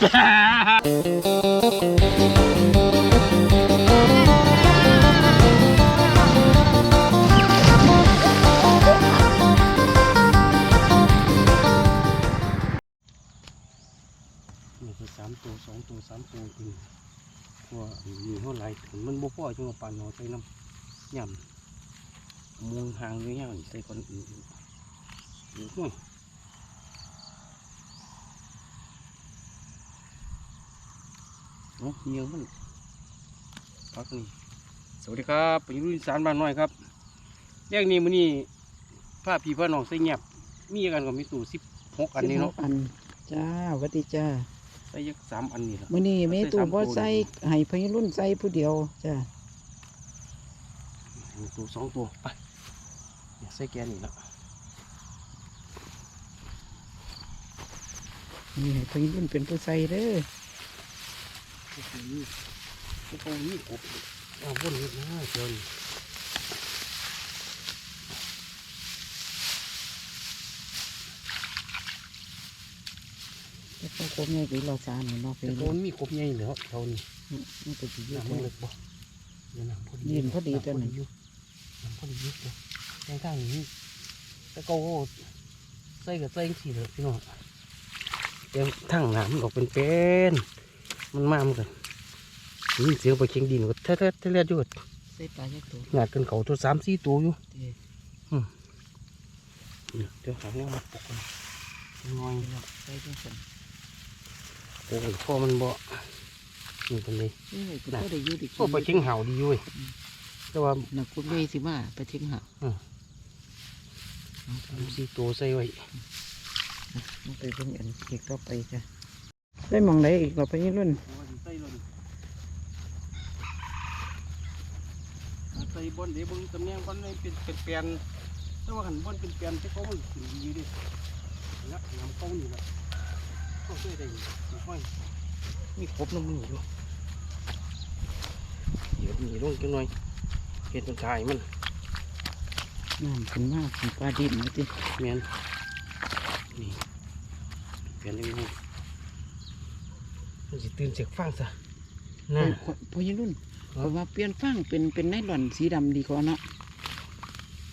นี่คือสามตัวสองตัวสามตัวกินเพราะว่ามีเท่าไหร่ถึงมันบ่พอจังว่าปานเอใส่น้ำย่ำมวงหางเงี้ยๆนี่ใส่คนอื่นอยู่ห้วย เนาะเงี้ยมันพักนี่สวัสดีครับผมรุ่นสารบ้านน้อยครับแยกนี้มื้อนี้พาพี่พ่อน้องใส่เงียบมีกันก็มีตู้สิบหกอันนี้เนาะสิบหกอันจ้าหวัดดีจ้าใส่ยักสามอันนี่ละมื้อนี้แม่ใส่ตู่สามบ่ตัวใส่ให้พญรุ่นใส่ผู้เดียวจ้ามีตัวสองตัวไปเนี่ยใส่แกนนี่ละนี่ให้พญรุ่นเป็นผู้ใส่เด้อโอ้โห นี่โอ้โหนี่โอ้โหเอาบนนี้นะเจ้าจะต้องครบใหญ่กี่เราสานเนาะพแต่ญตัวรุ่นมันมีกบใหญ่เหรอเท่านี้นก็สิอยู่น้ำแค่มันเล็กบ่ยวน้ำพอดีเย็นพอดีตัวนี้อยู่น้ำพอดียู่ตัวแกงข้างนี้แต่ก็โอ้ใส่กับใส่ทีเถอะพี่น้องแกงทั้งน้ำมันออกเป็นเป็น มันมาเหมือนกันนี่เสียงไปเชียงดินก็แท้แท้แท้ๆอยู่ก็ใส่ปลายักษ์ตัวหยาดกันเขาตัวสามสี่ตัวอยู่เด้เนี่ยเดี๋ยวหาเงี้ยมาปลุกกันน้อยพี่น้องใส่จังซั่นโอ้ยพ่อมันบ่นี่เป็นเลยนี่ก็บ่ได้อยู่ดิพ่อไปเชียงเห่าดีอยู่เว้ยแต่ว่านักกุเบยสิมาไปทิ้งหาสามสี่ตัวใส่ไว้มันไปเป็นอันอีกต่อไปจ้ะ ได้หมองไหนอีกก็พญรุ่นใส่เลยใส่บอลเดี๋ยวเบิ่งตำแหน่งบอลเลยเป็นเป็นแปลนแต่ว่าขันบอลเป็นแปลนที่เขามันขึ้นดีดิเนี่ยน้ำเขานี่แหละเขาใส่ได้อยู่มีห้อยมีครบน้ำมืออยู่เดี๋ยวมีลงจังหน่อยเห็ดมันถ่ายมันน้ำขึ้นมาถึงปลาดินมาติแมนนี่เปลี่ยนยังไง มันจะตื่นเสียงฟังซะน่าพญรุ่นครัเพบราะว่าเปลี่ยนฟังเป็นเป็นไนลอนสีดำดีกว่าเนาะ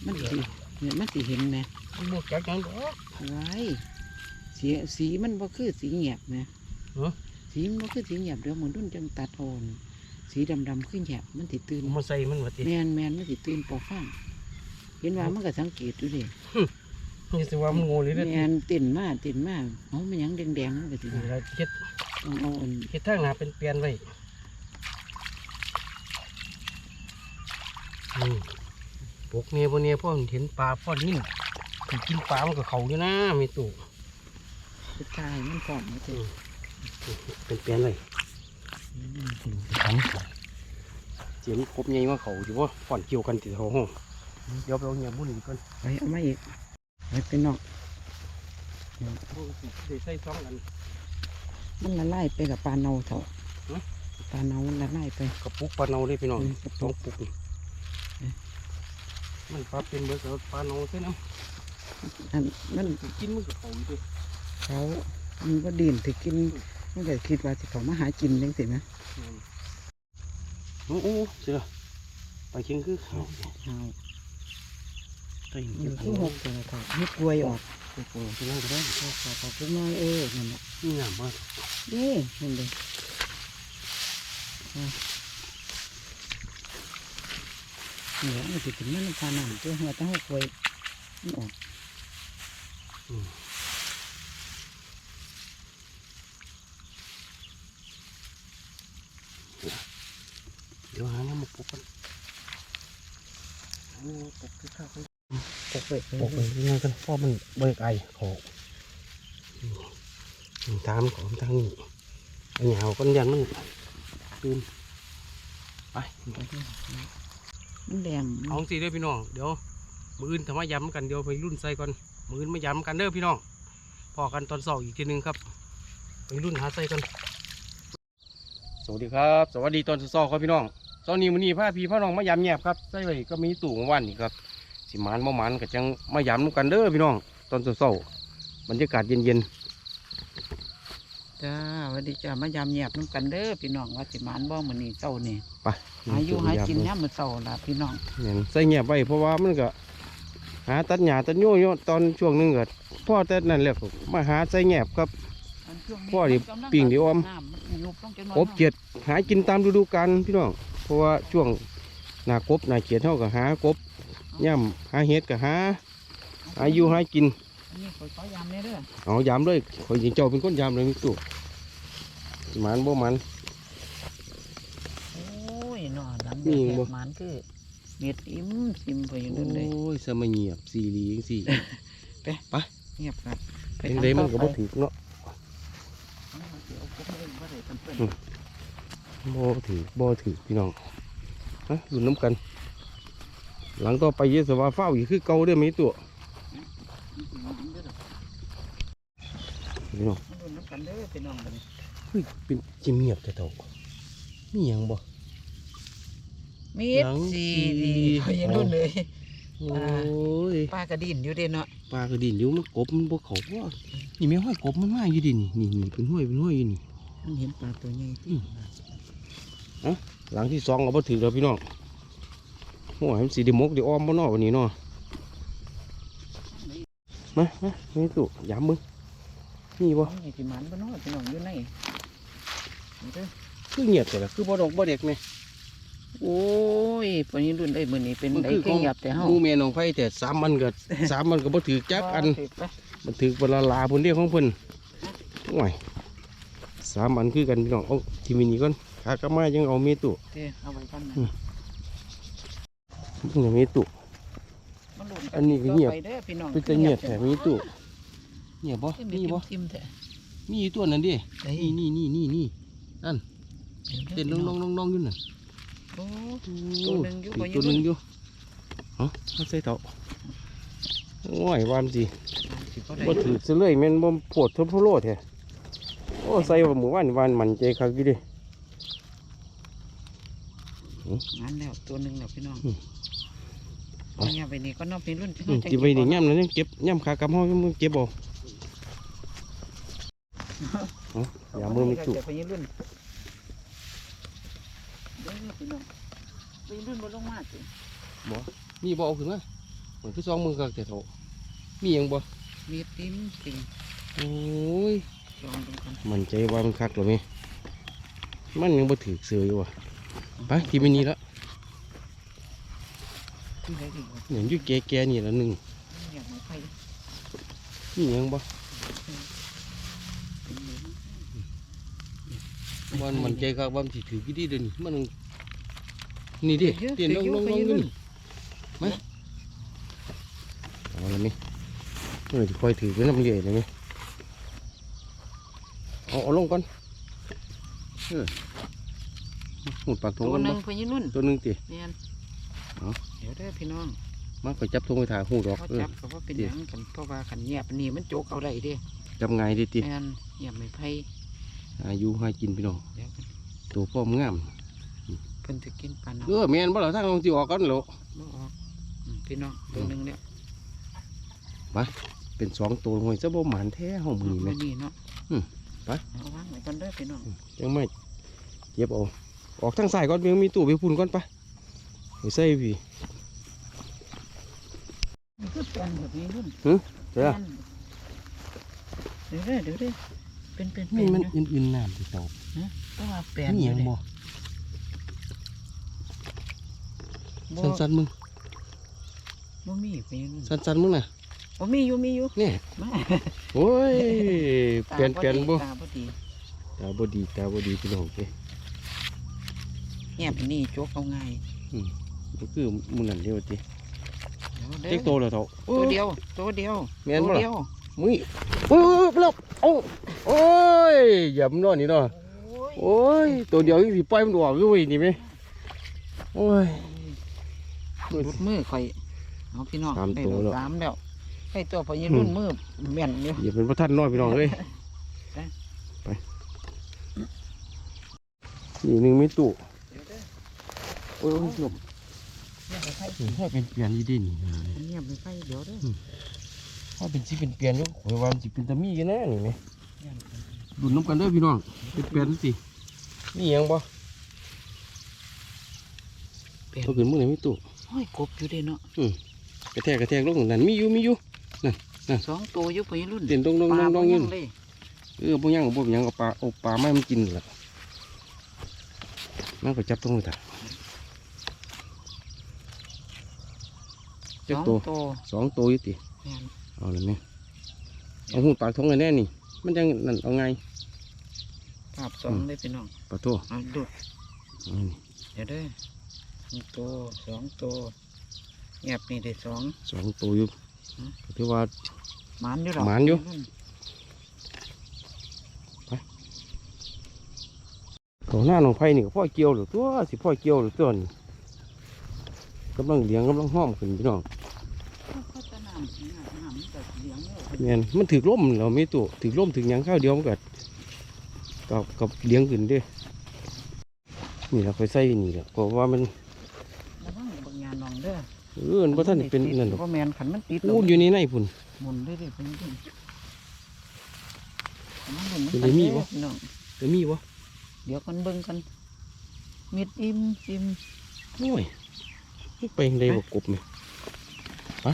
มันสิเนี่ยมันสิเห็นนะมันบวกจากยังดอกไว้สีสีมันบ่คือสีเงียบนะเหรอสีมันบ่คือสีเงียบเดี๋ยวมันรุ่นจังตัดโอนสีดำดำๆคือเงียบมันสิตื่นเอามาใส่มันว่าติแมนแมนมันสิตื่นปอฟังเห็นว่ามันก็สังเกตดูดินี่สิว่ามันโง่เลยเด้อแมนติ่นมาติ่นมาเอามันหยังแดงๆมันก็สินี่เราเฮ็ด ต้องเอาอันเฮ็ดทางหน้าเป็นเปลี่ยนไว้นี่ปกเมียบ่เนี่ยพ่อมันเห็นปลาพ่อนิ่มสิกินปลามันก็เขาอยู่นะมีตู่สุดท้ายมันพร้อมมาเจอเป็นเปลี่ยนไว้ทำเสียงครบใหญ่ว่าเขาอยู่ว่าฝ่อนเกี่ยวกันติดเขาห้องเดี๋ยวไปเอาเงียบบุญอีกก่อนไปเอามาอีกไปเป็นนอกได้ใส่ซองกัน มันละลายไปกับปลาเนาเถอะฮะปลาเนามันละลายไปกระปุกปลาเนาได้พี่น้องอืมกระปุกสองปุกนี่มันปลาเป็นเบิกกับปลาเนาใช่น้อันมันำกินมันก็เขาอยู่ดิเขามันก็ดินถือกินมันก็คิดว่าจะเขามาหากินจังสินะโอ้โหเสือไปเชียงคือเขาเอาใส่มัเยนอะคือหกตัวเขาเฮ็ดกล้วยออก โอ้โหจะนั่งก็ได้เขาเขาเขาคือน้อยเออนั่นแหละนี่งามมากนี่นั่นเลยเหลือมันสิถึงมันพาน้ำตัวหัวตั้งหกกล้วยมันออกเดี๋ยวหาน้ำมาปุกกันโอ้ปุกคือข้าวป กเปิดไปปุกไปยังไงกันเพราะมันเบิกไอเขาตามของทางนี้ไอ้เหงากันยันมันตื่นไปมันแดงเอาสิเด้อพี่น้องเดี๋ยวมืออื่นทำมาย้ำกันเดี๋ยวไปรุ่นใส่ก่อนมืออื่นมาย้ำกันเด้อพี่น้องพอกันตอนสองอีกทีหนึงครับไปรุ่นหาใส่กันสวัสดีครับ สวัสดีตอนสองครับพี่น้องตอนนี้มื้อนี้พาพี่พ่อน้องมาย้ำแยบครับใส่ไว้ก็มีตู่ของวันนี่ครับ สิหมานบ่หมานก็จังมาย้ำกันเด้อพี่น้อง ตอนเช้าๆบรรยากาศเย็นๆจ้าสวัสดีจ้ามายามแยบน้ำกันเด้อพี่น้องว่าสิหมานบ่มื้อนี้เจ้านี่ไปหาอยู่หากินยามมื้อเช้าล่ะพี่น้องเนี่ยใส่เงียบไว้เพราะว่ามันก็หาตัดหญ้าตัดโยโย่ตอนช่วงหนึงก็พ่อแต่นั่นแหละก็มาหาใส่เงียบครับอันช่วงนี้พ่อดิกำลังปิ้งดิอ้อมน้ำมันยุบต้องจังน้อยกบเกียดหากินตามฤดูกาลพี่น้องเพราะว่าช่วงหน้ากบหน้าเกียดเท่ากับหากบ ย่ำหาเห็ดกับหาหาอยู่หากินอันนี้ข่อยขอยามเลยเด้อเอายามเลยคอยยิงเจ้าเป็นคนยามเลยมิตุหมันบ่หมัน โอ้ยนอหลังนี่แดบ่ดหมานคือเม็ดอิ่มซิมไปอยู่โอนั่นเลย้ยสมัยเงียบสี่ลีจังสี่เงียบครับเป็นไรมันก็บ่ถือเนาะเอาเดี๋ยวกบเล่นบ่ได้เพิ่นอืมบ่ถือบ่ถือพี่น้องฮะอยู่น้ำกัน หลังต่อไปเยสว่าเฝ้าอยู่คือเก่าเด้อมีตัวๆมันสิหมานเด้อดอกพี่น้องมันโดนน้ำกันเด้อพี่น้องบัดนี้เฮ้ยเป็นจิเงียบแต่เท่ามีหยังบ่มีหลังสีสีดีข่อยยังรุ่นเลยโอ้ยปลากระดินอยู่เด้เนาะปลากระดินอยู่มันกบมันบ่เขาว่านี่แม่ห้อยกบมันมาอยู่ดินี่นี่นี่เป็นห้อยเป็นห้อยอยู่นี่มันเห็นปลาตัวใหญ่อืมหลังที่สองเราบ่ถือแล้วพี่น้อง โอ้ยมันสีไดิมกไดิอ้อมบ่เนอวันนี้เนาะมามาไม่ตุยามมึงนี่บ่นี่สิหมันบ่เนาะพี่น้องอยู่ในนี่เด้อคือเงียบแต่ละคือบ่ดอกบ่เด็กไงโอ้ยปานนี้รุ่นได้มื้อนี้เป็นมันได้คือเก่งหยับแต่เฮาหมูแม่น้องไผแต่สามมันก็สามมันก็บ่ถือจักอันถืไปมันถือเวลาลาพุ่นเรียกของเพิ่นโอ้ยสามอันคือกันพี่น้องเอาที่มินี่ก่อนขากลับมายังเอาเมตุเด้อเอาไว้ก่อนนะ อืมยังเมตุมันรุ่นอันนี้ก็เงียบต่อไปเด้อพี่น้องเป็นแต่เงียบแต่มีตุเงียบบ่มีมีบ่ทิมๆแท้มีอยู่ตัวนั้นดิไอ้นี่นี่นี่นี่นี่นั่นเต้นน้องน้องน้องน้องอยู่น่ะโอ้โอ้ตัวหนึ่งอยู่อีบ่กอยู่ตัวหนึ่งอยู่เอ้ามาใส่เถาโอ้ยวามสิสิบ่ได้บ่ถือซะเลยแม่นบ่ปวดเทมโพโลแท้โอ้ใส่ว่าหมู่บ้านวานมันใจคักอยู่ดิงานแล้วตัวหนึงแล้วพี่น้องอืม เอาเงียบไปนี่ก็นอกพี่รุ่นพี่อืน้องมจะเก็บไว้นี่ย่ำนั้นยังเก็บย่ำขากำห้องมึงเก็บเอาเอ้าอย่ามือไม่จุเก็บไปรุ่นเด้อพี่น้องพี่รุ่นบ่ลงมาสิมีบ่เอาขึ้นมาเหมือนคือสองมือกักแต่เถามีหยังบ่มีติ้มติ่งโอ้ยลองดูกันมันใจว่ามันคักหรือไงมันยังบ่ถือเสืออยู่ว่ะไปที่มินี่ละ ที่ไหนดีวะอย่างอยู่แก่ๆนี่ละหนึ่งเงียบไม่ไปนี่ยังบ่เป็นเหมือนวันมันใจคักว่ามันสิถือกี่ดีเดี๋ยวนี้มันนี่ดิเตียนน้องน้องน้องอยู่นี่มาเอาละนี่เออที่คอยถือเป็นน้ำเลี้ยเลยไหมเอาเอาลงก่อนเออหูดปากทตังวกันหนึ่บ่งพี่รุ่นตัวหนึงติเนียนเอา เดี๋ยวเด้อพี่น้องมาไปจับทงไปถ่ายหูดอกเขาเออจับก็ว่าเป็นหยังกันเพราะว่าขันเงียบนี่มันโจกเอาได้เด้จับไงายดิติแม่นเงียบไม่ไพ่อายุให้กินพี่น้องเดี๋ยวกันตัวพ่อมงามเพิ่นจะกินปลาเนาะเออแม่นบ่ล่ะทางลงสิออกกันเหรอบ่ออกอืมพี่น้องตัวหนึ่งเนี่ยเป็นสองตัวหวยซะบ่หมานแท้ห้องมือนี่แม่ นี่เนาะอืมไป เอาวางไว้ก่อนเด้อพี่น้องยังไม่เก็บเอาออกทางสายก่อนเพียงมีตู้ไปพุ่นก่อนไป ไปใส่พี่มันคือแปลนแบบนี้รุ่นเจ้าเดี๋ยวเด้อเดี๋ยวเด้อเป็นเป็นเป็นี่นมันนะอื่นๆน้ำที่เตาเพราะว่าแปลนนี่อยัยู่งเด้บ่บ่สั้นๆมึงบ่มีพี่รุ่นสั้นๆมึงน่ะบ่มีอยู่มีอยู่เนี่ยมาโอ้ยเปลี่ยนเปลี่ยนบ่ตาบ่ดีตาบ่ดีตาบ่ดีพี่น้องเอ้ยเงียบนี่โจกเอาง่าย มันคือมึงนั่นเดียวติเดี๋ยวเด้เจ๊กโตอแล้วเถาตัวเดียวตัวเดียวแม่นบ่ตัวล่ะเดียวมึงโอ้ยไปแล้วโอ้โอ้ยอย่ามันนอนนี่เนาะโอ้ยโอ้ยตัวเดียวยังสิปล่อยมันออกอยู่เว้ยนี่แม่โอ้ยหลุดมือข่อยเอาพี่น้องสามได้ตัวแล้วแล้วสามแล้วให้ตัวพอยืนรุ่นมือแม่นอยู่อย่าเป็นพระท่านน้อยพี่น้องเอ้ยไปไปนี่หนึ่งมีตู้เดี๋ยวเด้อโอ้ยหลบเงียบไปไฟ ถ้าเป็นเปลี่ยนยี่ดีนี่เงียบไปไฟเดี๋ยวด้อถ้าเป็นสิเป็นเปลี่ยนอยู่ข่อยวันสิเป็นตะมีกันแน่นี่ไหมเงียดุนน้ำกันเด้อพี่น้องเป็นแปลี่ยนสิมีหยังบ่แปลนเอาขึ้นมือไหนไม่ตู้ห้อยกบอยู่เด้เนาะกระแทกกระแทกลงนั่นมีอยู่มีอยู่นั่นนั่นสองตัวอยู่ไปรุ่นเด่นดงดงปดงดบ่งยืนงเลยเออบ่ย่างบ่เป็นหยังเอาปลาเอาปลาไม่มันกินแหละมันก็จับตรงนี้ถ่ะ จักองตัวตัวสองตัวอยู่ติแม่นเอาเลยไหมเอาหูปากทงกันแน่นี่ มันยังนั่นเอาไงภาพสองเลยพี่น้องปลาโตเอาดูดเอานี่เดี๋ยวเด้อหนึ่งตัวสองตัวเงียบนี่ได้สองสองตัวอยู่หือก็ถือว่าหมานอยู่หรอกหมานอยู่เขาหน้าหนองไผ่นี่ก็พ่อเกี่ยวหรือตัวสิพ่อเกี่ยวหรือตัวนี่ กำลังเลี้ยงกำลังห้อมขึ้นพี่น้องเขาจะน้ำน้ำน้ำมันก็เลี้ยงแล้วแม่นมันถือล่มเราไม่ตัวถือล่มถือหยังข้าวเดียวมันก็กับกับเลี้ยงขึ้นเด้นี่เราไปใส่นี่แหละเพราะว่ามันระวังบางยานนองเด้อเออมันบ่ท่านได้เป็นนั่นหรอกเพราะแมนขันมันติดอู้อยู่ในในพุ่นหมุนได้เลยเพิ่นเพิ่นมันหมุนเป็นได้มีบ่พี่น้องแต่มีวะเดี๋ยวกันเบิ่งกันมิดอิ่มอิ่มโอ้ย ไปได้บ่กบไหมฮะ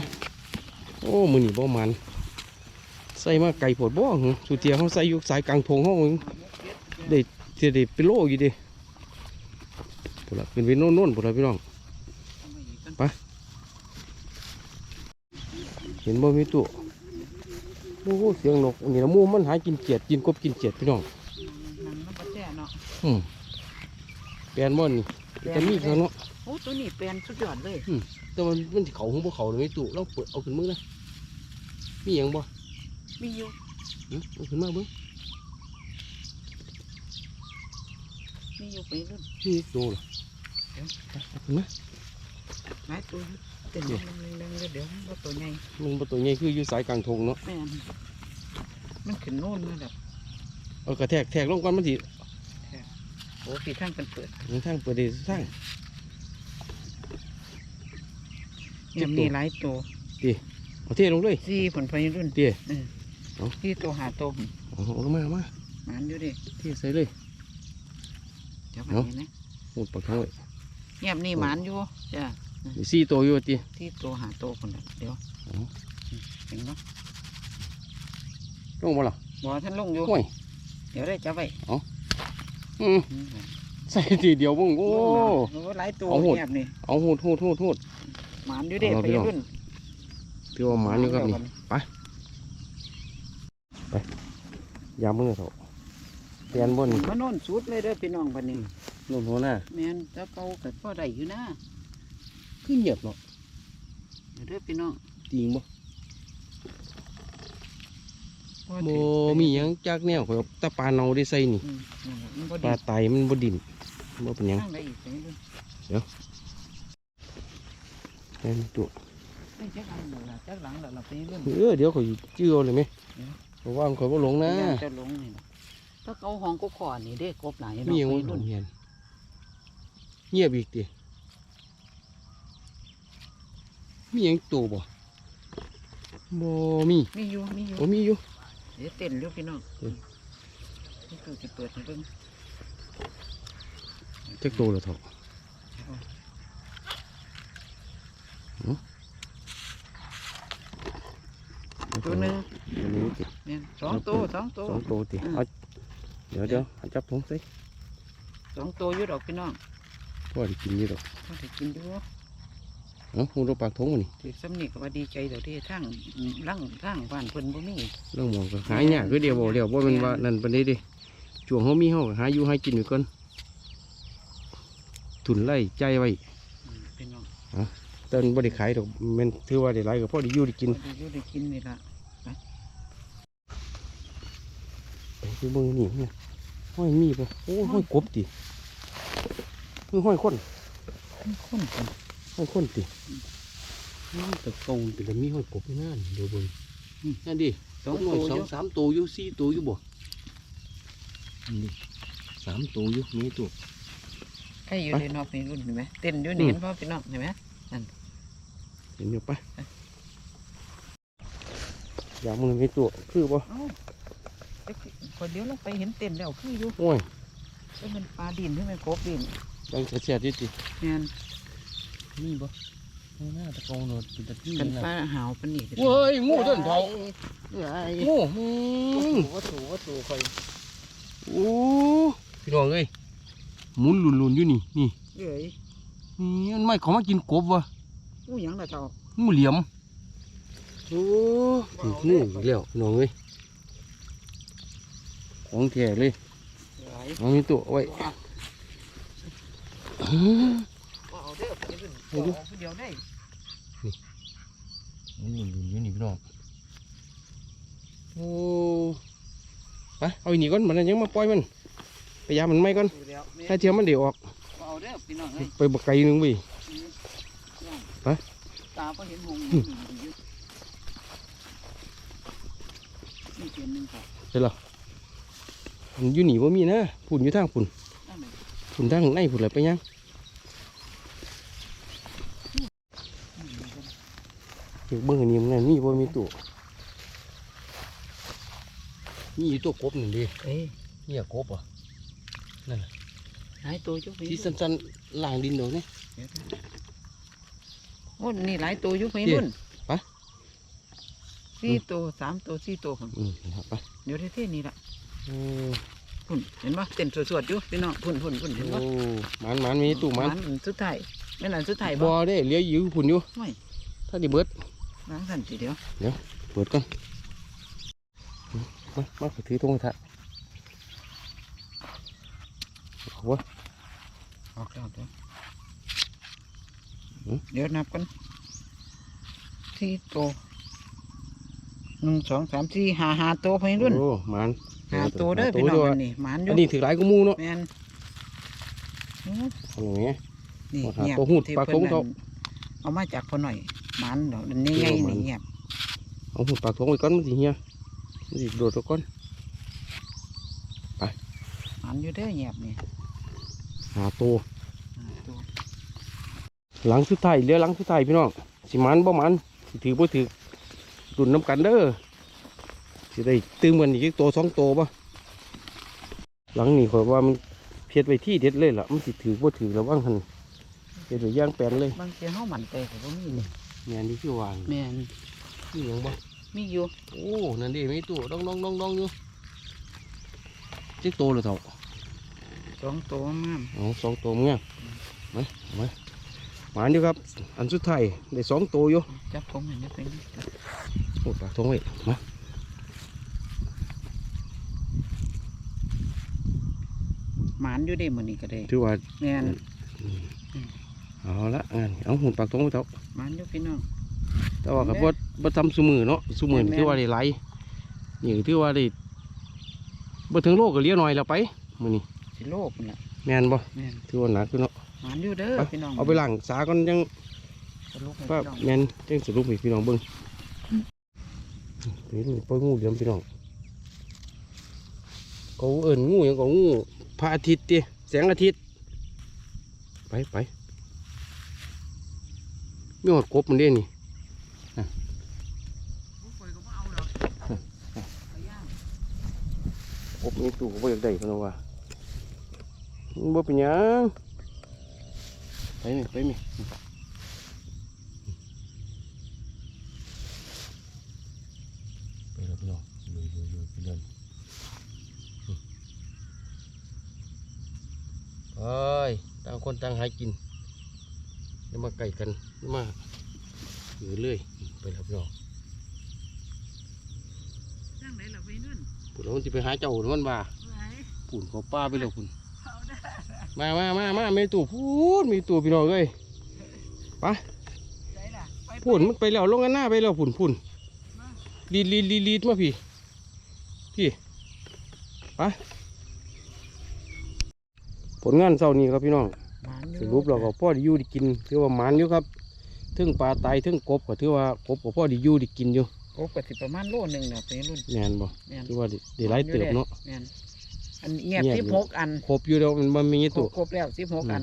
โอ้มือนี่บ่มันใส่มาไก่ปวดบ่หึสุเทียเขาใส่อยู่สายกลางทงเขาเองได้เทียได้เป็นโลอยู่เดิพุ่นละเป็นไปโน่นโน่นพุ่นละพี่น้องเอามาอีกกันเห็นบ่มีตัวโอ้โหเสียงนกอันนี้ละหมูมันหากินเจียดกินกบกินเจียดพี่น้องนั่นมันบ่แจ้เนาะอืมแปลนบ่นี่จะมีเขาเนาะโอ้ ตัวนี้แปลนสุดยอดเลยแต่มันมันสิเขาหงบ่เขาเลยไม่ตู้เราเปิดเอาขึ้นมือนะมีหยังบ่มีอยู่หึเอาขึ้นมาเบิ่งมีอยู่ไปรุ่นมีอีกตัวเหรอเดี๋ยวเอาขึ้นมาหลายตัวอยู่เต้นเดี๋เร่ยวงๆๆเดี๋ยวมันบ่ตัวใหญ่มันบ่ตัวใหญ่คืออยู่สายกลางทงเนาะแม่นมันขึ้นโน่นมาแล้วเอากระแทกแทกลงก่อนมันสิโอ้ปีทางกันเปิดมันทางเปิดได้ทาง เจ็บยังตัวมีหลายตัวเอาเทลงเลยสี่ผลไปรุ่นเตี้ยเออเอาที่ตัวหาตัวเอาเอาลงมาเอามาหมันอยู่ดิเทใส่เลยเดี๋ยวไปเนาะเห็นไหมหมดปากทางไว้เงียบนี่หมันอยู่จ้ะมีสี่ตัวอยู่ติที่ตัวหาตัวคนละเดี๋ยวอ๋อเห็นปะลงบ่ล่ะบ่ท่านลงอยู่โอ้ยเดี๋ยวได้จับไว้อืมอืมใส่ทีเดียวเบิ่งโอ้โอ้หลายตัวเอาหมดเงียบนี่เอาหูดหูดหูดหูด หมันอยู่เด้เอาไปพี่น้องรุ่นถือว่าหมาอยู่ครับนี่ยามมือเถอะเปลี่ยนบ่นี่มาโน่นสุดเลยเด้อพี่น้องบัดนี้นุ่นหัวหน้าแม่นถ้าเก่าก็พอได้อยู่นะขึ้นเหยียบเนาะเดี๋ยวเด้อพี่น้องจริงบ่พอโมถึงมีหยังจากแนวข่อยเอาแตะปลาเนาได้ใส่นี่อืมนั่นแหละมันบ่ปดีลาไตมันบ่ดินบ่เป็นหยังทางใดอีกไปรุ่น แม่นตัวไม่จักหลังเดี๋ยวล่ะจักหลังเดี๋ยวเราไปรุ่นเออเดี๋ยวข่อยเจือเลยไหมเดี๋ยวเพราะว่าข่อยบ่หลงนะย่านจะลงนี่นะถ้าเขาห้องก็ขอนี่เด้กบหลายมีหยังไปบ่หลรุ่งนเฮียนเงียบอีกติมีหยังตัวบ่บ่มีมีอยู่มีอยู่บ่มีอยู่เดี๋ยวเต้นอยู่พี่น้องเออนี่คือจะเปิดให้เบิ่งจักตัวแล้วเถอะ ตัวหนึ่งตัวนี้ติเนี่ยสองตัวสองตัวสองตัวติอืมเอาเดี๋ยวเดี๋ยวเอาจับผมใส่สองตัวอยู่ดอกพี่น้องพ่อได้กินอยู่ดอกเขาได้กินอยู่เอ้าหูเราปากทงมานี่ถือสำนีก็ว่าดีใจเดี๋ยวที่ทั้งลั่งทั้งบ้านเพิ่นบ่มีเรื่องหมองก็หายากคือเดียวบ่เดียวบ่แมันว่านั่นปานใดเด้ช่วงเฮามีเฮาก็หาอยู่ให้กินไว้ก่อนทุนไล่ใจไว้อืมพี่น้อง แตอนบ่ได้ขายดอกแม่นถือว่าได้หลายก็พอได้อยู่ได้กินพอได้อยู่ได้กินนี่ล่ะไปคือเบิ่งนี่เนี่ยห้อยมีบ่โอ้ห้อยกบติคือห้อยคนคนคนห้อยคนติอืมแต่เก่าแต่ละมีห้อยกบอยู่นั่นเดี๋ยวเบิ่งอืมนั่นดิสองหน่ตัอวยสอองยู่สามตัวอยู่สี่ตัวอยู่บ่นี่สามตัวอยู่มีตัวใครอยู่ไปในนอกนี่รุ่นเห็นไหมเต้นอยู่นี่อืมเห็นพ่อพี่น้องเห็นไหม เห็นอยู่ปะอยากมึงมีตัวคือบ่เอ้าแต่คนเดียวลงไปเห็นเต็นแล้วคืออยู่โอ้ยก็เป็นปลาดินที่เป็นกบดินยังเสียดๆอยู่ติแม่นนี่บ่นี่น่าตะโกนโนดเป็นตะกี้กันนะปลาหาวปานนี้ก็เว้ยงูต้นเผาเอ้ยงูอืมวัตถุวัตถุคอยโอ้พี่น้องเอ้ยหมุนหลุนๆอยู่นี่นี่เอ้ยนี่มันไม่เขามากินกบวะ อู้หยังล่ะเจ้างูเหลี่ยมโอ้ถึงงูอีกแล้วพี่น้องเอ้ยของแท้เลยเอ้ยเอามีตัวเอาไว้อื้อว่าเอาเด้อไปขึ้นเอาดูเอาผู้เดียวได้หมุนหลุนๆอยู่นี่พี่น้องโอ้ไปเอาอีนี่ก่อนมันยังมาปล่อยมันพยายามมันไม่ก่อนผู้เดียวแม่ถ้าเทียมมันเดี๋ยวออกเอาเด้อพี่น้องเอ้ยไปบักไก่หนึงเว้ยไป ตาก็เห็นหงส์อยู่นี่เปลี่ยนหนึ่งค่ะใช่หรอมันอยู่นี่ว่ามีนะฝุ่นอยู่ทางฝุ่นนั่นเลยฝุ่นทางในฝุ่นอะไรไปยังเดี๋ยวเบิ้งอันนี้มันนั่นมีบ่มีตัวมีอยู่ตัวกบหนึ่งดิเอ้ยนี่อะกบอะหลายตัวจุ๊บที่สั้นๆล่างดินเดี๋ยวนี้ โอ้นี่หลายตัวอยู่ไปเดี๋ยวรุ่นไปสี่ตัวสามตัวสี่ตัวผมอืมนะครับไปเดี๋ยวเท่ๆนี่ละโอ้พุ่นเห็นปะเต้นสวดๆอยู่พี่น้องพุ่นพุ่นพุ่นเห็นโอ้ปะมันมันมีตู้มันอันสุดท้ายแม่นอันสุดท้ายบ่บ่ได้เหลี้ยอยู่ฝุ่นอยู่ไม่ถ้าดิเบิดล้างสันทีเดียวเปิดก่อนมามาขอถือธงกระทะเอาวะออกแล้วเดี๋ยวหือ เดี๋ยวนับกันสี่ตัวหนึ่งสองสามสี่ห้าห้าตัวไปรุ่นโอ้มันห้าตัวเด้อพี่น้องตัวอันนี้หมานออัยู่นนี้ถือหลายกูมูเนาะแม่นโอ้เอาอย่างเงี้ยนี่หมดหาเงียบตัวหูดที่ปลาเพิ่นโค้งเขานั่นเอามาจากพอหน่อยหมันเดี๋ยวอันนี้เอไงอหมานนี่เงียบเอาหุ่นปากทงไว้ก่อนมันสิเฮียมันสิโดดตัวก่อนหมันอยู่เด้อเงียบนี่หาตัวห้าตัว หลังสุดท้ายเรือหลังสุดท้ายพี่น้องสิมันบ่มันสิถือบ่ถือดุนน้ำกันเด้อสิได้ตึงกันอีกตัวสองตัวป่ะหลังนี้ข่อยว่ามันเพียดไว้ที่เด็ดเลยล่ะมันสิถือบ่ถือระวังหันเฮ็ดไว้ย่างแปลนเลยบางทีเฮาหมันแต่ก็บ่มีนี่แม่นที่ชื่อวางแม่นนี่หยังบ่มีอยู่โอ้นั่นดิมีตัวดองดองดองดองอยู่เจ๊กโตเลยเถอะสองตัวงามเอาสองตัวมึงเนี่ยมาเอามา หมาอยู่ครับ อันสุดท้ายได้สองตัวอยู่จับผมเห็นได้เป็นโอ้ปากทงไว้มาหมันอยู่ได้มื้อนี้ก็ได้ถือว่าแม่นเอาละงานเอาหุ่นปากทงไว้เถอะหมันอยู่พี่น้องแต่ว่ากับว่าบ่ทำสมือเนาะสมือนี่แม่นถือว่าได้หลายนี่ก็ถือว่าได้บ่ถึงโลก็เหลี้ยหน่อยแล้วไปมื้อนี้สิโลกนั่นล่ะแม่นบ่แม่นถือว่าหนักอยู่เนาะ หมันอยู่เด้อไปพี่น้องเอาไปล้างสาก่อนยังสรุปให้ป้าพี่น้องแม่นจังสรุปให้พี่น้องเบิ่งนี่นี่ปล่อยงูเหลี่ยมพี่น้องเขาเอิ้นงูหยังก็งูพระอาทิตย์ติแสงอาทิตย์ ไปไปมีหอดกบมันเด้นี่ข่อยก็บ่เอาหรอกเอาย่างกบนี่ตู้ก็บ่อยากได้เพนว่ามันบ่เป็นหยัง ไปไหมไปไหมไปแล้วพี่น้องอยู่อยู่อยู่ไปเรื่อยไปต่างคนต่างหากินอย่ามาไก่กันอย่ามาอยู่เรื่อยไปแล้วพี่น้องจังไดล่ะพี่นุ่นปุ่นเราจะไปหาเจ้ามันว่าไหนปุ่นเขาป้าไปแล้วปุ่น เอาเด้อมามามามามีตัวพูดมีตัวพี่น้องเลยไปไหนล่ะไปพูนมันไปแล้วลงกันหน้าไปแล้วปุ่นปุ่นลีดลีดลีดลีดมาพี่ พี่ไปผลงานเช้านี้ครับพี่น้องหมันอสยู่รุปเราก็พ่อไดีอยู่ไดีกินถือว่าหมันอยู่ครับถึงปลาตายถึงกบก็ถือว่ากบก็พ่อไดีอยู่ไดีกินอยู่โอ้ก็สิประมาณโลนึงเนาะพี่รุ่นแม่นบ่แม่นถือว่าได้ได้หลายเติบเนาะแม่น อันเงียบเงียบสิอยู่บหกอันครบอยู่แล้วมันบ่มีตัวครบแล้วสิบหกอัน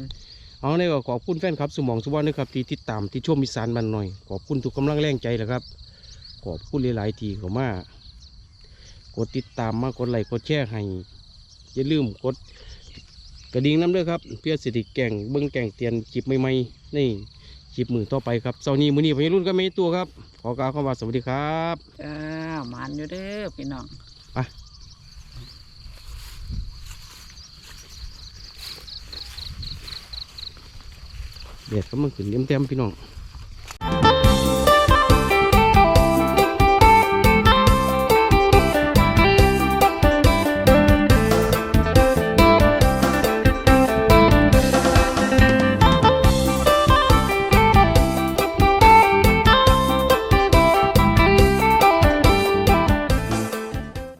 เอาเลยก็ขอบคุณแฟนครับสมองสุวรรณนะครับที่ติดตามที่ชมมิสานบันหน่อย ขอบคุณทุกกำลังแรงใจแหละครับ ขอบคุณหลายๆทีเขามากดติดตามมากดไลค์กดแชร์ให้อย่าลืมกดกระดิ่งน้ำด้วยครับ เพื่อสิริแก่งเบิ้งแก่งเตียนจิบใหม่ๆนี่จิบมือต่อไปครับเสาร์นี้มือนี้พี่รุ่นก็ไม่ตัวครับ ขอกล่าวคำว่าสวัสดีครับ จ้าหมานอยู่เด้อพี่น้อง เด็ดก็มันขึ้นเต็มๆพี่น้อง